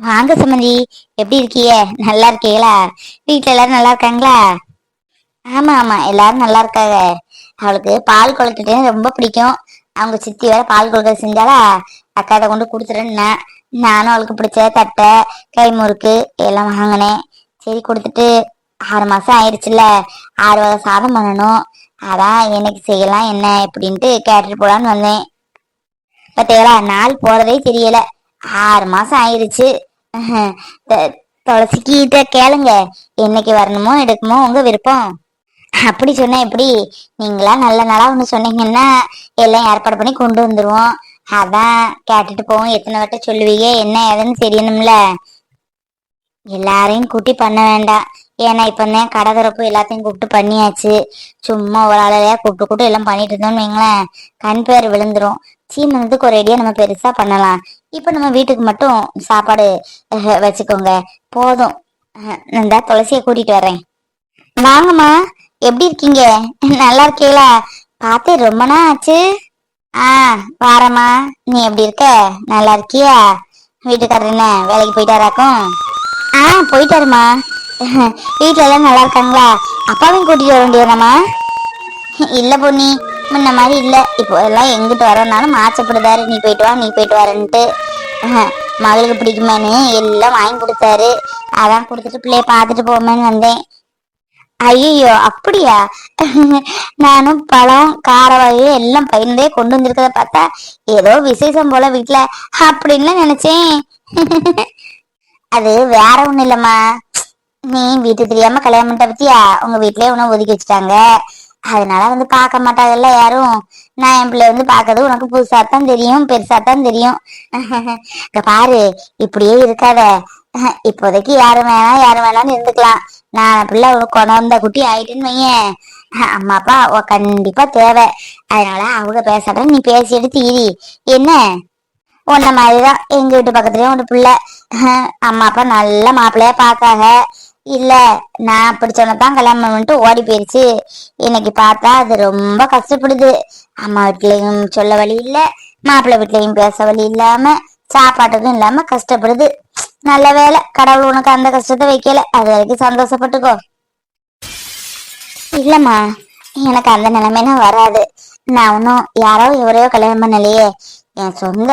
வாங்க சுமதி. எப்படி இருக்கீங்க நல்லா இருக்கீங்களா? வீட்டுல எல்லாரும் நல்லா இருக்காங்களா? ஆமா ஆமா. எல்லாரும் நல்லா இருக்காங்க. அவளுக்கு பால் கொழுக்கட்டை ரொம்ப பிடிக்கும். அவங்க சித்தி வேற பால் கொழுக்கட்டை செஞ்சாலா அக்காட்ட கொண்டு கொடுத்துருன்னா நானும் அவளுக்கு பிடிச்ச தட்டை கை முறுக்கு எல்லாம் வாங்கினேன். சரி கொடுத்துட்டு ஆறு மாசம் ஆயிடுச்சுல ஆறு வகை சாதம் பண்ணணும். அதான் எனக்கு செய்யலாம் என்ன? எப்படின்ட்டு கேட்டுட்டு போலான்னு வந்தேன். பார்த்தீங்களா நாள் போறதே தெரியல. ஆறு மாசம் ஆயிருச்சு. துளசி கிட்ட கேளுங்க. என்னைக்கு வரணுமோ எடுக்குமோ உங்க விருப்பம். அப்படி சொன்னா எப்படி? நீங்களா நல்ல நாளா ஒண்ணு சொன்னீங்கன்னா எல்லாம் ஏற்பாடு பண்ணி கொண்டு வந்துருவோம். அதான் கேட்டுட்டு போவோம். எத்தனை வட்டம் சொல்லுவீங்க? என்ன ஏதுன்னு தெரியணும்ல. எல்லாரையும் கூட்டி பண்ண வேண்டாம். ஏன்னா இப்ப தான் கடை திறப்பு எல்லாத்தையும் கூப்பிட்டு பண்ணியாச்சு. சும்மா ஒரு ஆளையா கூப்பிட்டு கூப்பிட்டு எல்லாம் பண்ணிட்டு இருந்தோம்னு வைங்களேன். கண் பேர் விழுந்துரும். சீமந்தத்துக்கு ஒரு ஐடியா நம்ம பெருசா பண்ணலாம். இப்ப நம்ம வீட்டுக்கு மட்டும் சாப்பாடு வச்சுக்கோங்க. போதும். இந்த துளசியை கூட்டிட்டு வரேன். வாங்கம்மா. எப்படி இருக்கீங்க? நல்லா இருக்கீங்களா? பார்த்து ரொம்ப நாள் ஆச்சு. ஆ வாரம்மா. நீ எப்படி இருக்க? நல்லா இருக்கியா? வீட்டுக்காரர் என்ன வேலைக்கு போயிட்டாராக்கும்? ஆ போயிட்டாருமா வீட்ல எல்லாம் நல்லா இருக்காங்களா? அப்பாவையும் கூட்டிட்டு வர வேண்டியதாம்மா இல்ல பொன்னி. முன்ன மாதிரி இல்லை. இப்போ எல்லாம் எங்கிட்டு வரனாலும் மாச்சப்படுதாரு நீ போயிட்டு வா நீ போயிட்டு வரேன்ட்டு. மகளுக்கு பிடிக்குமான்னு எல்லாம் வாங்கி கொடுத்தாரு. அதான் கொடுத்துட்டு பிள்ளைய பார்த்துட்டு போமேன்னு வந்தேன். ஐயோ அப்படியா? நானும் பழம் கார எல்லாம் பயிர்ந்தே கொண்டு வந்திருக்கிறத பார்த்தா ஏதோ விசேஷம் போல வீட்டில் அப்படின்னு நினைச்சேன். அது வேற ஒன்றும் இல்லம்மா. நீ வீட்டு தெரியாம கல்யாணம் பண்ணிட்ட பத்தியா? உங்க வீட்லயே உணவு ஒதுக்கி வச்சுட்டாங்க. அதனால வந்து பார்க்க மாட்டாங்கல்ல யாரும்? நான் என் பிள்ளை வந்து பார்க்கறது உனக்கு புதுசா தான் தெரியும் பெருசா தான் தெரியும். இங்க பாரு இப்படியே இருக்காத. இப்போதைக்கு யாரும் வேணாம் யாரும் வேணாம்னு இருந்துக்கலாம். நான் பிள்ளை உனக்கு குழந்த குட்டி ஆயிட்டுன்னு வையேன். அம்மா அப்பா ஓ கண்டிப்பா தேவை. அதனால அவங்க பேசாட்ட நீ பேசி எடுத்து இரு என்ன? உன்ன மாதிரிதான் எங்க வீட்டு பக்கத்துலயும் ஒரு பிள்ளை. அம்மா அப்பா நல்ல மாப்பிள்ளைய பார்த்தாங்க. இல்ல நான் அப்படி சொன்னதான் கல்யாணம் பண்ணிட்டு ஓடி போயிருச்சு. இன்னைக்கு பார்த்தா அது ரொம்ப கஷ்டப்படுது. அம்மா வீட்லயும் சொல்ல வழி இல்ல மாப்பிள்ளை வீட்லயும் பேச வழி இல்லாம சாப்பாட்டுக்கும் இல்லாம கஷ்டப்படுது. நல்ல வேலை கடவுள் உனக்கு அந்த கஷ்டத்தை வைக்கல. அது வரைக்கும் சந்தோஷப்பட்டுக்கோ. இல்லம்மா எனக்கு அந்த நிலைமைலாம் வராது. நான் ஒன்றும் யாரோ இவரையோ கல்யாணம் பண்ணலையே. என் சொந்த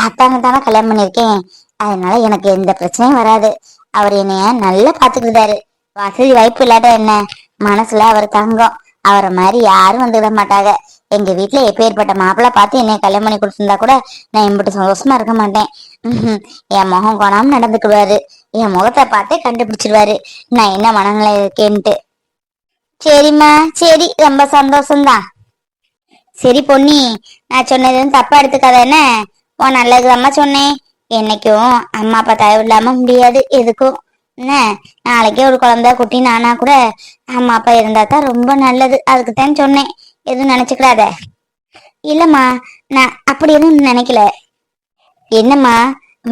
அத்தாங்க தானே கல்யாணம் பண்ணியிருக்கேன். அதனால எனக்கு எந்த பிரச்சனையும் வராது. அவர் என்னைய நல்லா பாத்துக்கிட்டாரு வசதி வாய்ப்பு இல்லாட்ட என்ன? மனசுல அவர் தங்கம். அவரை மாதிரி யாரும் வந்துவிட மாட்டாங்க. எங்க வீட்டுல எப்பேற்பட்ட மாப்பிள்ள பார்த்து என்னை கல்யாணம் பண்ணி கொடுத்துருந்தா கூட நான் இம்பிட்டு சந்தோஷமா இருக்க மாட்டேன். என் முகம் கோணாம நடந்துக்குவாரு. என் முகத்தை பார்த்தே கண்டுபிடிச்சிருவாரு. நான் என்ன மனநிலை இருக்கேன்ட்டு. சரிம்மா. சரி ரொம்ப சந்தோஷம்தான். சரி பொன்னி. நான் சொன்னது தப்பா எடுத்துக்காத என்ன? உன் நல்லதுதாம்மா சொன்னேன். என்னைக்கும் அம்மா அப்பா தயவு இல்லாம முடியாது. எதுக்கும் என்ன? நாளைக்கே ஒரு குழந்தை குட்டி நானா கூட அம்மா அப்பா இருந்தா தான் ரொம்ப நல்லது. அதுக்கு தான் சொன்னேன். எதுவும் நினைச்சுக்கிறாத இல்லம்மா நான் அப்படி எதுவும் நினைக்கல. என்னம்மா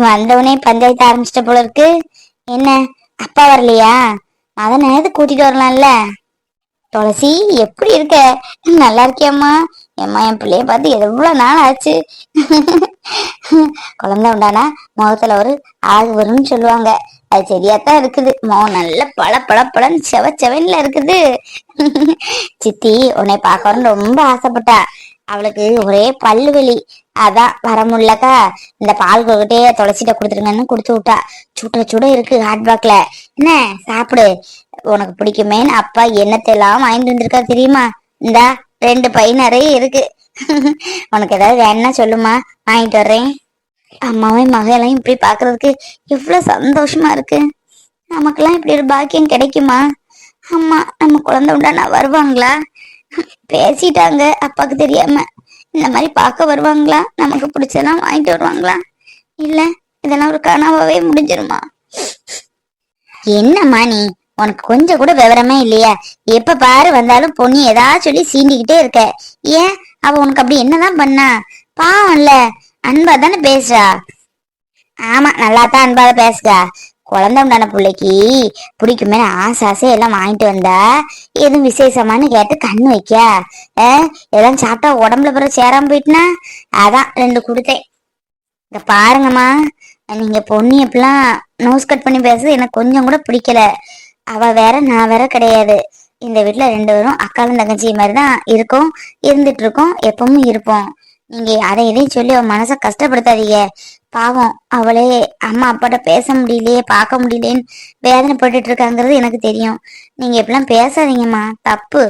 வந்தவனே பஞ்சாயத்து ஆரம்பிச்சிட்ட போல இருக்கு. என்ன? அப்பா வரலையா? மத நேரத்து கூட்டிட்டு வரலாம்ல? துளசி எப்படி இருக்க? நல்லா இருக்கியம்மா. எம்மா என் பிள்ளைய பார்த்து எவ்வளவு நாள் ஆச்சு? குழந்தை உண்டானா? முகத்துல ஒரு ஆள் வரும்னு சொல்லுவாங்க. அது சரியாத்தான் இருக்குது. முகம் நல்ல பழ பள பளன்னு செவ செவன்ல இருக்குது. சித்தி உன்னை பார்க்கணும்னு ரொம்ப ஆசைப்பட்டா. அவளுக்கு ஒரே பல்லு வலி அதான் வர முடியலக்கா. இந்த பால் கொக்கிட்டே துளசிட்ட கொடுத்துருங்கன்னு கொடுத்து விட்டா. சுட சுட இருக்கு ஹாட் பாக்ல என்ன? சாப்பிடு. உனக்கு பிடிக்குமேன்னு அப்பா எண்ணத்தெல்லாம் வாங்கிட்டு வந்திருக்கா தெரியுமா? இந்தா ரெண்டு பை நிறைய இருக்கு. உனக்கு ஏதாவது வேணும்னா சொல்லுமா. வாங்கிட்டு வர்றேன். அம்மாவும் மகையெல்லாம் இப்படி பாக்குறதுக்கு எவ்வளவு சந்தோஷமா இருக்கு. நமக்கெல்லாம் இப்படி ஒரு பாக்கியம் கிடைக்குமா? அம்மா நம்ம குழந்தை உண்டானா வருவாங்களா? பேசிட்டாங்க அப்பாக்கு தெரியாம. இந்த மாதிரி பார்க்க வருவாங்களா? நமக்கு பிடிச்சதெல்லாம் வாங்கிட்டு வருவாங்களா? இல்ல இதெல்லாம் ஒரு கனவாவே முடிஞ்சிருமா? என்னம்மா நீ? உனக்கு கொஞ்சம் கூட விவரமே இல்லையா. எப்ப பாரு வந்தாலும் பொண்ணு ஏதாவது சொல்லி சீண்டிக்கிட்டே இருக்க. ஏன்? அவ உனக்கு அப்படி என்னதான் பண்ணா? பாவம்ல. அன்பா தானே பேசுறா? ஆமா நல்லா தான் அன்பாக பேசுகா குழந்தை உண்டான பிள்ளைக்கு பிடிக்குமே ஆசை ஆசை எல்லாம் வாங்கிட்டு வந்தா எதுவும் விசேஷமான்னு கேட்டு கண்ணு வைக்க. எல்லாம் சாப்பிட்டா உடம்புல பிறகு சேராம போயிட்டுனா? அதான் ரெண்டு கொடுத்தேன். இங்க பாருங்கம்மா. நீங்க பொண்ணு எப்படிலாம் நோஸ் கட் பண்ணி பேசுறது எனக்கு கொஞ்சம் கூட பிடிக்கல. அவ வேற நான் வேற கிடையாது. இந்த வீட்டுல ரெண்டு பேரும் அக்காவும் தங்கச்சி மாதிரி தான் இருக்கோம் இருந்துட்டு இருக்கோம் எப்பவும் இருப்போம். நீங்க அதை இதையும் சொல்லி அவன் மனசை கஷ்டப்படுத்தாதீங்க. பாவம் அவளே அம்மா அப்பாட்ட பேச முடியலையே பார்க்க முடியலேன்னு வேதனைப்பட்டுட்டு இருக்காங்கிறது எனக்கு தெரியும். நீங்க இப்பெல்லாம் பேசாதீங்கம்மா. தப்பு.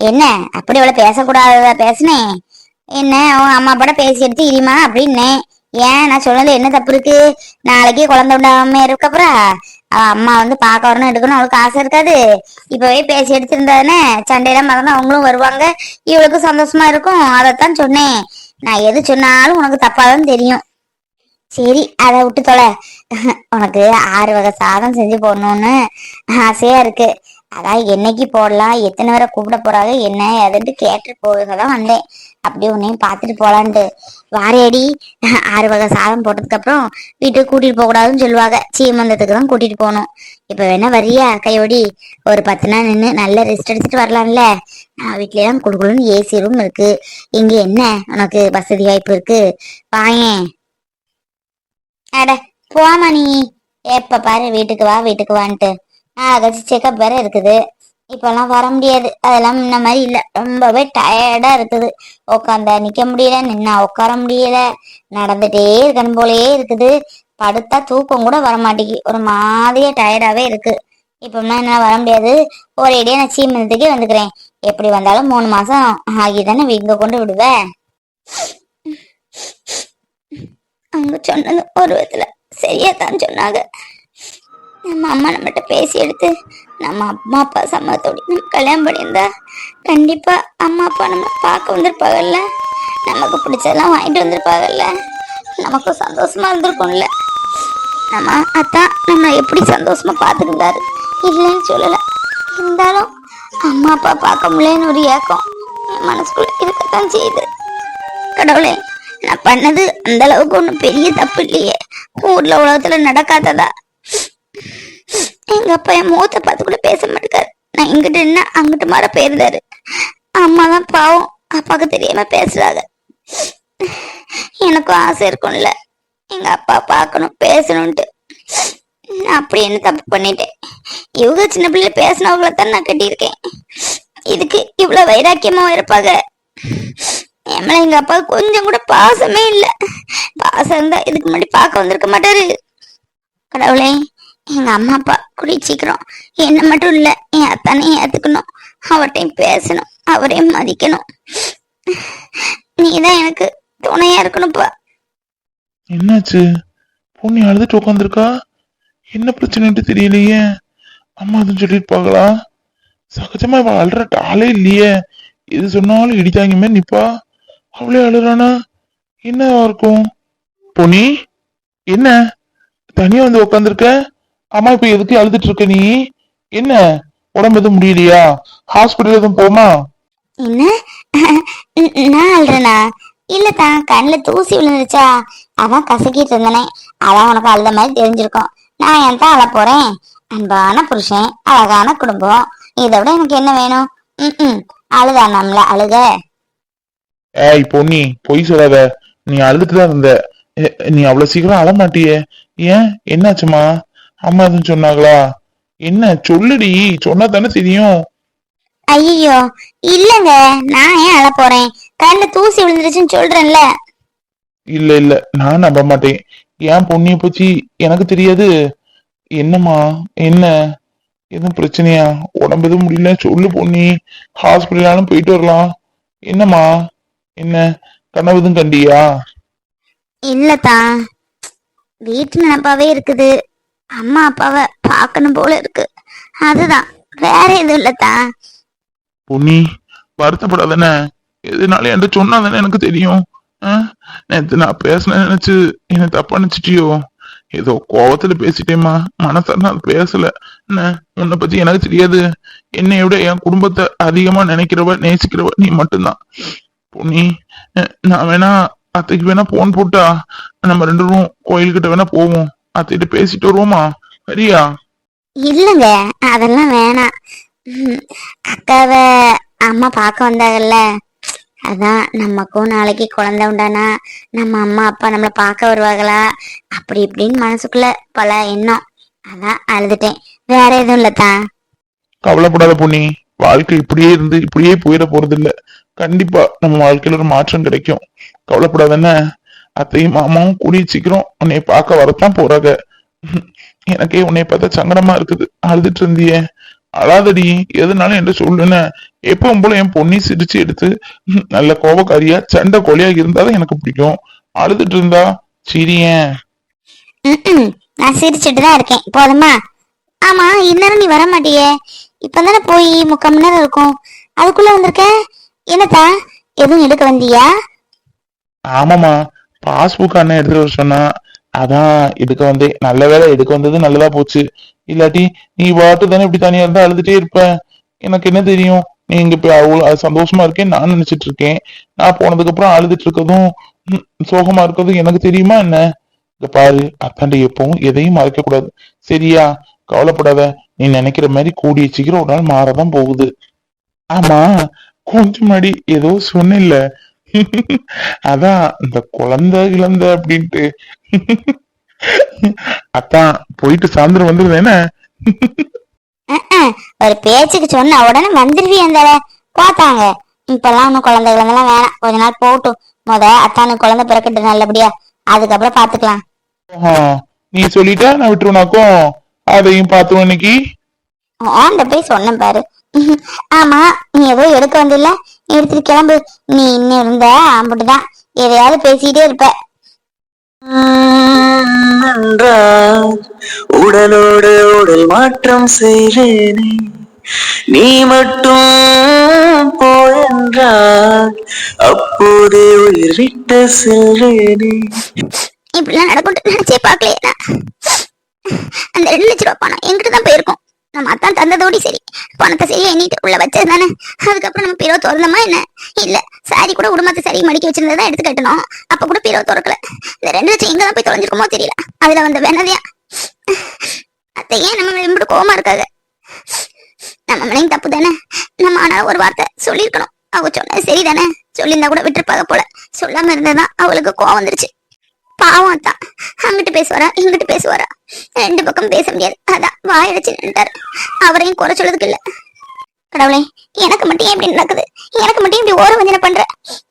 என்ன? அப்படி அவளை பேசக்கூடாததா பேசினேன் என்ன? அவன் அம்மா அப்பாட்ட பேசி எடுத்து இரிமா அப்படின்னேன் ஏன்? நான் சொன்னது என்ன தப்பு இருக்கு? நாளைக்கு குழந்தை உண்டாம இருக்கப்பறா? அவ அம்மா வந்து பார்க்க வரணும் எடுக்கணும். அவளுக்கு ஆசை இருக்காது. இப்பவே பேசி எடுத்திருந்தானே சண்டையெல்லாம் மறந்து அவங்களும் வருவாங்க. இவளுக்கு சந்தோஷமா இருக்கும். அதைத்தான் சொன்னேன். நான் எது சொன்னாலும் உனக்கு தப்பாதான் தெரியும். சரி அதை விட்டு தொலை. உனக்கு ஆறு வகை சாதம் செஞ்சு போடணும்னு ஆசையா இருக்கு. அதான் என்னைக்கு போடலாம் எத்தனை பேரை கூப்பிட போறாங்க என்ன ஏதுன்ட்டு கேட்டு போக தான் வந்தேன். அப்படியே உன்னையும் பார்த்துட்டு போலான்ட்டு. வாரேடி ஆறு வகை சாதம் போட்டதுக்கு அப்புறம் வீட்டுக்கு கூட்டிட்டு போக கூடாதுன்னு சொல்லுவாங்க சீமந்தத்துக்கு தான் கூட்டிட்டு போகணும் இப்ப வேணா வரியா கையோடி? ஒரு பத்து நாள் நின்று நல்லா ரெஸ்ட் எடுத்துட்டு வரலாம்ல. நான் வீட்லயே குடுக்கணும்னு ஏசி ரூம் இருக்கு. இங்க என்ன? உனக்கு வசதி வாய்ப்பு இருக்கு. வாயேன் அட போமா நீ. எப்ப பாரு வீட்டுக்கு வா வீட்டுக்கு வான்ட்டு. ஆகச்சு செக்கப் வேற இருக்குது. இப்பெல்லாம் வர முடியாது. அதெல்லாம் முன்ன மாதிரி இல்லை. ரொம்பவே டயர்டா இருக்குது. உட்காந்தா நிக்க முடியல நின்னா உட்கார முடியல. நடந்துட்டே இருக்கணும் போலயே இருக்குது. படுத்தா தூக்கம் கூட வர மாட்டேங்கி ஒரு மாதிரியே டயர்டாவே இருக்கு. இப்பம்னா என்ன வர முடியாது. ஒரேடியா நான் சீமந்தத்துக்கே வந்துக்கிறேன். எப்படி வந்தாலும் மூணு மாசம் ஆகி தானே இங்க கொண்டு விடுவேன் அவங்க சொன்னது ஒரு விதத்துல சரியா தான் சொன்னாங்க. நம்ம அம்மா நம்மகிட்ட பேசி எடுத்து நம்ம அம்மா அப்பா சம்மதத்தோடு நம்ம கல்யாணம் பண்ணியிருந்தா கண்டிப்பாக அம்மா அப்பா நம்ம பார்க்க வந்திருப்பாங்கல்ல? நமக்கு பிடிச்சதெல்லாம் வாங்கிட்டு வந்திருப்பாங்கல்ல? நமக்கும் சந்தோஷமாக இருந்திருக்கும்ல? நம்ம அத்தான் நம்ம எப்படி சந்தோஷமாக பார்த்துருந்தாரு இல்லைன்னு சொல்லலை. இருந்தாலும் அம்மா அப்பா பார்க்க முடியலன்னு ஒரு ஏக்கம் என் மனசுக்குள்ளே இருக்கத்தான் செய்யுது. கடவுளே நான் பண்ணது அந்த அளவுக்கு ஒன்றும் பெரிய தப்பு இல்லையே. ஊரில் உலகத்தில் நடக்காததா? எங்க அப்பா என் மூத்த பார்த்து கூட பேச மாட்டேங்காரு நான் இங்கிட்டு என்ன அங்கிட்டு மாற போயிருந்தாரு. அம்மா தான் பாவம். அப்பாவுக்கு தெரியாம பேசுறாங்க. எனக்கும் ஆசை இருக்கும்ல. எங்க அப்பா பார்க்கணும் பேசணும்ட்டு அப்படி என்ன தப்பு பண்ணிட்டேன்? இவங்க சின்ன பிள்ளைல பேசினவங்கள தான் நான் கட்டியிருக்கேன். இதுக்கு இவ்வளவு வைராக்கியமா இருப்பாங்க. என் மேல எங்க அப்பா கொஞ்சம் கூட பாசமே இல்ல. பாசம் இருந்தா இதுக்கு முன்னாடி பார்க்க வந்திருக்க மாட்டாரு. கடவுளே. எங்க அம்மா அப்பா குடிச்சிக்கிறோம் சீக்கிரம். என்ன மட்டும் இல்ல என் அத்தானையும் ஏத்துக்கணும். அவர்கிட்டையும் பேசணும் அவரையும் மதிக்கணும். நீதான் எனக்கு துணையா இருக்கணும்ப்பா. என்னாச்சு? பொண்ணு அழுதுட்டு உட்காந்துருக்கா என்ன பிரச்சனைன்ட்டு தெரியலையே. அம்மா எதுவும் பாக்கலாம் சகஜமா இவ அழுற ஆளே இல்லையே. எது சொன்னாலும் இடித்தாங்க மாதிரி நிப்பா? அவளே அழுறானா? என்னவா இருக்கும்? பொனி என்ன? தனியா வந்து உட்காந்துருக்க அம்மா இப்ப எதுக்கு அழுதுட்டு இருக்க நீ? என்ன? உடம்பு எதுவும் முடியலையா? ஹாஸ்பிட்டல் எதுவும் போமா? என்ன? நான் அழுறேனா? இல்ல தான் கண்ணுல தூசி விழுந்துருச்சா? அதான் கசக்கிட்டு இருந்தனே. அதான் உனக்கு அழுத மாதிரி தெரிஞ்சிருக்கும். நான் ஏன் தான் அழ போறேன்? அன்பான புருஷன் அழகான குடும்பம். இதை விட எனக்கு என்ன வேணும்? ம் அழுதா நம்மள அழுக. ஏய் பொன்னி பொய் சொல்லாத. நீ அழுதுட்டு தான் இருந்த. நீ அவ்வளவு சீக்கிரம் அழ மாட்டியே. ஏன்? என்னாச்சுமா அம்மா எதுவும் சொன்னாங்களா? என்ன சொல்லுடி சொன்னா தானே தெரியும். ஐயோ இல்லங்க நான் ஏன் அழ போறேன்? கண்ணுல தூசி விழுந்துருச்சுன்னு சொல்றேன்ல. இல்ல இல்ல நான் நம்ப மாட்டேன். ஏன் பொண்ணிய பத்தி எனக்கு தெரியாது. என்னம்மா என்ன? எதுவும் பிரச்சனையா? உடம்பு எதுவும் முடியல? சொல்லு பொன்னி ஹாஸ்பிட்டலாலும் போயிட்டு வரலாம். என்னம்மா? என்ன? கனவு எதுவும் கண்டியா? இல்லதான் வீட்டு நினப்பாவே இருக்குது. அம்மா அப்பாவை பார்க்கணும் போல இருக்கு. அதுதான். வேற எதுவும் இல்லத்தா. பொன்னி வருத்தப்படாதானே எதுனால என்கிட்ட சொன்னா தானே எனக்கு தெரியும். ஆ? நேத்து நான் பேசின நினைச்சு என்ன தப்பா நினைச்சிட்டியோ ஏதோ கோவத்துல பேசிட்டேம்மா. மனசார நான் பேசல. என்ன உன்னை பத்தி எனக்கு தெரியாது. என்னை விட என் குடும்பத்தை அதிகமா நினைக்கிறவ நேசிக்கிறவ நீ மட்டும்தான். பொன்னி அஹ், நான் வேணா அத்தைக்கு வேணா போன் போட்டா நம்ம ரெண்டு பேரும் கோயில்கிட்ட வேணா போவோம். அத்தைகிட்ட பேசிட்டு வருவோமா? சரியா? இல்லைங்க அதெல்லாம் வேணாம். அக்காவை அம்மா பார்க்க வந்தாங்கல்ல. அதான் நமக்கும் நாளைக்கு குழந்தை உண்டானா நம்ம அம்மா அப்பா நம்மளை பார்க்க வருவாங்களா அப்படி இப்படின்னு மனசுக்குள்ள பல எண்ணம். அதான் அழுதுட்டேன். வேற எதுவும் இல்லத்தா. கவலைப்படாத பொண்ணி வாழ்க்கை இப்படியே இருந்து இப்படியே போயிட போறது இல்ல கண்டிப்பா நம்ம வாழ்க்கையில ஒரு மாற்றம் கிடைக்கும். கவலைப்படாதானே அத்தையும் மாமாவும் கூடிய சீக்கிரம் உன்னை பார்க்க வரத்தான் போறாங்க. எனக்கே உன்னை பார்த்தா சங்கடமா இருக்குது. அழுதுட்டு இருந்தியே. அழாதடி எதுனாலும் என்ன சொல்லுன்னு. எப்பவும் போல என் பொண்ணி சிரிச்சு எடுத்து நல்ல கோபக்காரியா சண்டை கொலையா இருந்தாதான் எனக்கு பிடிக்கும். அழுதுட்டு இருந்தா சிரியேன். நான் சிரிச்சிட்டு தான் இருக்கேன். போதுமா? ஆமா இந்நேரம் நீ வர மாட்டியே இப்பதானே போய் முக்கால் மணி நேரம் இருக்கும். அதுக்குள்ள வந்திருக்க? என்னத்தா? எதுவும் எடுக்க வந்தியா? ஆமாமா பாஸ்புக் அண்ணன் எடுத்துட்டு வர சொன்னா அதான் எடுக்க வந்தேன் நல்ல வேளை எடுக்க வந்தது நல்லதா போச்சு. இல்லாட்டி நீ வாட்டு தானே இப்படி தனியா இருந்தா அழுதுட்டே இருப்ப. எனக்கு என்ன தெரியும்? நீ இங்க இப்ப அவ்வளவு அது சந்தோஷமா இருக்கேன் நான் நினைச்சிட்டு இருக்கேன். நான் போனதுக்கு அப்புறம் அழுதுட்டு இருக்கதும் சோகமா இருக்கதும் எனக்கு தெரியுமா என்ன? இங்க பாரு அத்தாண்ட எப்பவும் எதையும் மறைக்க கூடாது. சரியா? கவலைப்படாத. நீ நினைக்கிற மாதிரி கூடிய சீக்கிரம் ஒரு நாள் மாறதான் போகுது. ஆமா கொஞ்சம் முன்னாடி ஏதோ சொன்ன அதான் இந்த குழந்தை கிழந்த அப்படின்ட்டு. அத்தான் போயிட்டு சாயந்தரம் ம்ம். ஒரு பேச்சுக்கு சொன்ன உடனே வந்துருவி அந்த பார்த்தாங்க இப்பெல்லாம் ஒன்றும் குழந்தை குழந்தைலாம் வேணாம். கொஞ்ச நாள் போட்டும் முத அத்தானுக்கு குழந்தை பிறக்கட்டும் நல்லபடியா. அதுக்கப்புறம் பாத்துக்கலாம். நீ சொல்லிட்டா நான் விட்டுருவனாக்கும். அதையும் பார்த்துருவோம் இன்னைக்கு. ஆண்ட போய் சொன்னேன் பாரு. ஆமா நீ ஏதோ எடுக்க வந்தில்ல? எடுத்துட்டு கிளம்பு. நீ இன்னும் இருந்த அப்படிதான் எதையாவது பேசிட்டே இருப்ப. உடலோடு உடல் மாற்றம் செய்வேனே. நீ மட்டும் போயென்றால் அப்போதே உயிர் விட்டு செல்வேனே. இப்படிலாம் நடக்கும் நினைச்சே பார்க்கலையே அந்த ரெண்டு லட்ச ரூபாய் பணம் எங்கிட்ட தான் போயிருக்கும். நம்ம அத்தான் தந்ததோடி சரி. பணத்தை சரியா எண்ணிட்டு உள்ள வச்சது தானே? அதுக்கப்புறம் நம்ம பீரோ திறந்தோமா என்ன? இல்ல சாரி கூட உடுமத்தை சரி மடிக்க வச்சிருந்ததான் எடுத்து கட்டணும். அப்ப கூட பீரோ திறக்கல. இந்த ரெண்டு லட்சம் எங்க தான் போய் தொலைஞ்சிருக்குமோ தெரியல. அதுல வந்த வேணதையா அத்தை ஏன் நம்ம மேல இப்படி கோவமா இருக்காங்க? நம்ம மனைவி தப்பு தானே? நம்ம ஆனா ஒரு வார்த்தை சொல்லியிருக்கணும். அவ சொன்னது சரிதானே? சொல்லியிருந்தா கூட விட்டுருப்பாங்க போல. சொல்லாம இருந்ததுதான் அவளுக்கு கோவம் வந்துருச்சு. பாவம் தான் அங்கிட்டு பேசுவாரா இங்கிட்டு பேசுவாரா? ரெண்டு பக்கம் பேச முடியாது. அதான் வாயடிச்சு நின்றாரு அவரையும் குறை சொல்றதுக்கு இல்ல. கடவுளே எனக்கு மட்டும் எப்படி இப்படி நடக்குது? எனக்கு மட்டும் இப்படி ஓர வஞ்சனை பண்ற?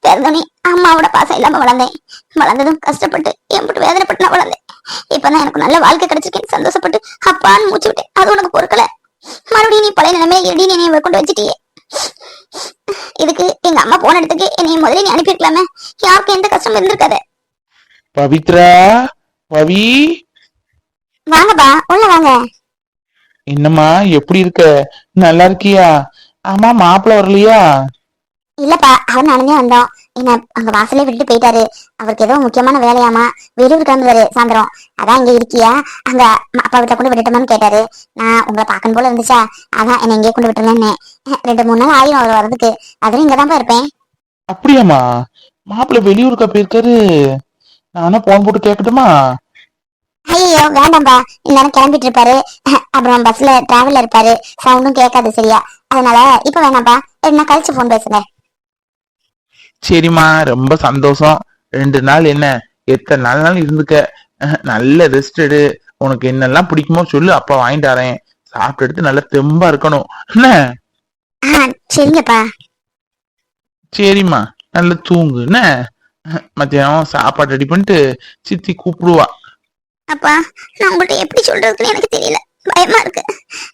பிறந்தோனே அம்மாவோட பாசம் இல்லாம வளர்ந்தேன். வளர்ந்ததும் கஷ்டப்பட்டு எம்பிட்டு வேதனைப்பட்டு நான் வளர்ந்தேன். இப்பதான் எனக்கு நல்ல வாழ்க்கை கிடைச்சிருக்கேன் சந்தோஷப்பட்டு அப்பான்னு மூச்சு விட்டேன். அது உனக்கு பொறுக்கல. மறுபடியும் நீ பழைய நிலைமையில எடி நினைவு கொண்டு வச்சிட்டியே. இதுக்கு எங்க அம்மா போன இடத்துக்கு என்னைய முதல்ல நீ அனுப்பியிருக்கலாமே. யாருக்கும் எந்த கஷ்டமும் இருந்திருக்காது. பவித்ரா பவி. வாங்கப்பா உள்ள வாங்க. என்னம்மா எப்படி இருக்க? நல்லா இருக்கியா? ஆமா மாப்பிள்ள வரலையா? இல்லப்பா அவர் நடந்தே வந்தோம் என்ன அங்க வாசலே விட்டுட்டு போயிட்டாரு. அவருக்கு ஏதோ முக்கியமான வேலையாமா? வெளியூர் கிளம்புவாரு சாயந்தரம். அதான் இங்க இருக்கியா? அங்க அப்பா வீட்டுல கொண்டு விட்டுட்டோமான்னு கேட்டாரு. நான் உங்களை பார்க்கணும் போல இருந்துச்சா? அதான் என்ன இங்கே கொண்டு விட்டுருந்தேன்னு ரெண்டு மூணு நாள் ஆயிரும் அவர் வரதுக்கு அதுவும் இங்க தான் இருப்பேன். அப்படியாம்மா. மாப்பிள்ள வெளியூருக்கா போயிருக்காரு? நானும் போன் போட்டு கேட்கட்டுமா ஐயோ வேண்டாம்ப்பா இந்நேரம் கிளம்பிட்டு இருப்பாரு அப்புறம் பஸ்ல டிராவல்ல இருப்பாரு. சவுண்டும் கேட்காது சரியா. அதனால இப்ப ரெண்டு நாள் கழிச்சு போன் பேசுறேன். சரிம்மா ரொம்ப சந்தோஷம். ரெண்டு நாள் என்ன? எத்தனை நாள் நாள் இருந்துக்க. நல்ல ரெஸ்ட் எடு. உனக்கு என்னெல்லாம் பிடிக்குமோ சொல்லு. அப்பா வாங்கிட்டு வரேன். சாப்பிட்டு எடுத்து நல்லா தெம்பா இருக்கணும். என்ன? ஆ சரிங்கப்பா. சரிம்மா. நல்லா தூங்கு. என்ன? மத்தியானம் சாப்பாடு ரெடி பண்ணிட்டு சித்தி கூப்பிடுவா. அப்பா நான் உங்கள்ட்ட எப்படி சொல்றதுன்னு எனக்கு தெரியல. பயமா இருக்கு.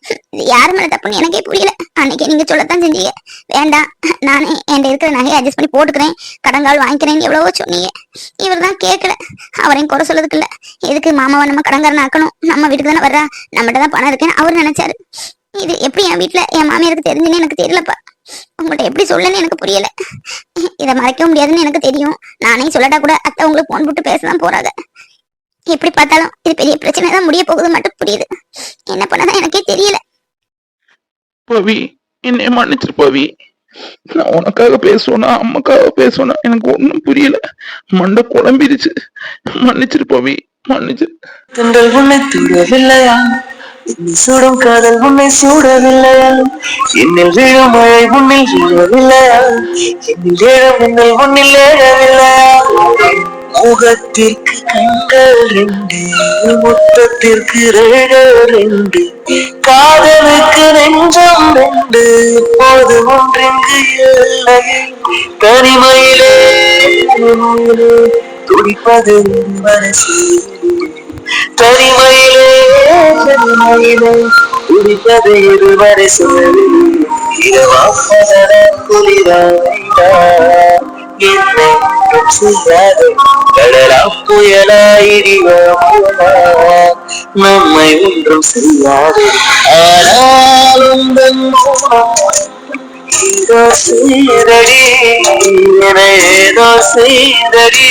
யாரு யார் மேல தப்புன்னு எனக்கே புரியல. அன்னைக்கு நீங்க சொல்லத்தான் செஞ்சீங்க. வேண்டாம். நானே என் இருக்கிற நகையை அட்ஜஸ்ட் பண்ணி போட்டுக்கிறேன். கடங்கால் வாங்கிக்கிறேன்னு எவ்வளவோ சொன்னீங்க. இவர் தான் கேட்கல. அவரையும் குறை சொல்லதுக்கு இல்ல எதுக்கு மாமாவை நம்ம கடங்காரன் ஆக்கணும்? நம்ம வீட்டுக்கு தானே வர்றா? நம்மகிட்ட தான் பணம் இருக்குன்னு அவர் நினைச்சாரு. இது எப்படி என் வீட்டுல என் மாமியாருக்கு தெரிஞ்சுன்னு எனக்கு தெரியலப்பா. உங்கள்ட்ட எப்படி சொல்லன்னு எனக்கு புரியல. இதை மறைக்க முடியாதுன்னு எனக்கு தெரியும். நானே சொல்லட்டா கூட அத்தை உங்களுக்கு போன் போட்டு பேசதான் போறாங்க. எப்படி பார்த்தாலும் இது பெரிய பிரச்சனை தான் முடிய போகுது மட்டும் புரியுது. என்ன பண்ணதான் எனக்கே தெரியல. பவி என்னை மன்னிச்சிரு பவி. நான் உனக்காக பேசுவேனா அம்மாக்காக பேசுவேனா எனக்கு ஒண்ணும் புரியல. மண்டை குழம்பிடுச்சு. மன்னிச்சிரு பவி மன்னிச்சிரு. சுடும் காதல் உன்னை சூடவில்லையா என்னில் வீழும் மழை உன்னில் விழவில்லையா என்னில் ஏழும் மின்னல் உன்னில் ஏழவில்லையா முகத்திற்கு கண்கள் ரெண்டு முத்தத்திற்கு ரேடர் ரெண்டு காதலுக்கு நெஞ்சம் ரெண்டு இப்போது ஒன்றிங்கு இல்லை. தனிமையிலே துடிப்பது மனசு தனிமை தனிமையிலே துடிப்பது இருவரை சொல்லு இரவாசன குளிராய்டா என்னை செய்யாது கடலா புயலா நம்மை ஒன்றும் செய்யாது. ஏதோ செய்தடி என ஏதோ செய்தடி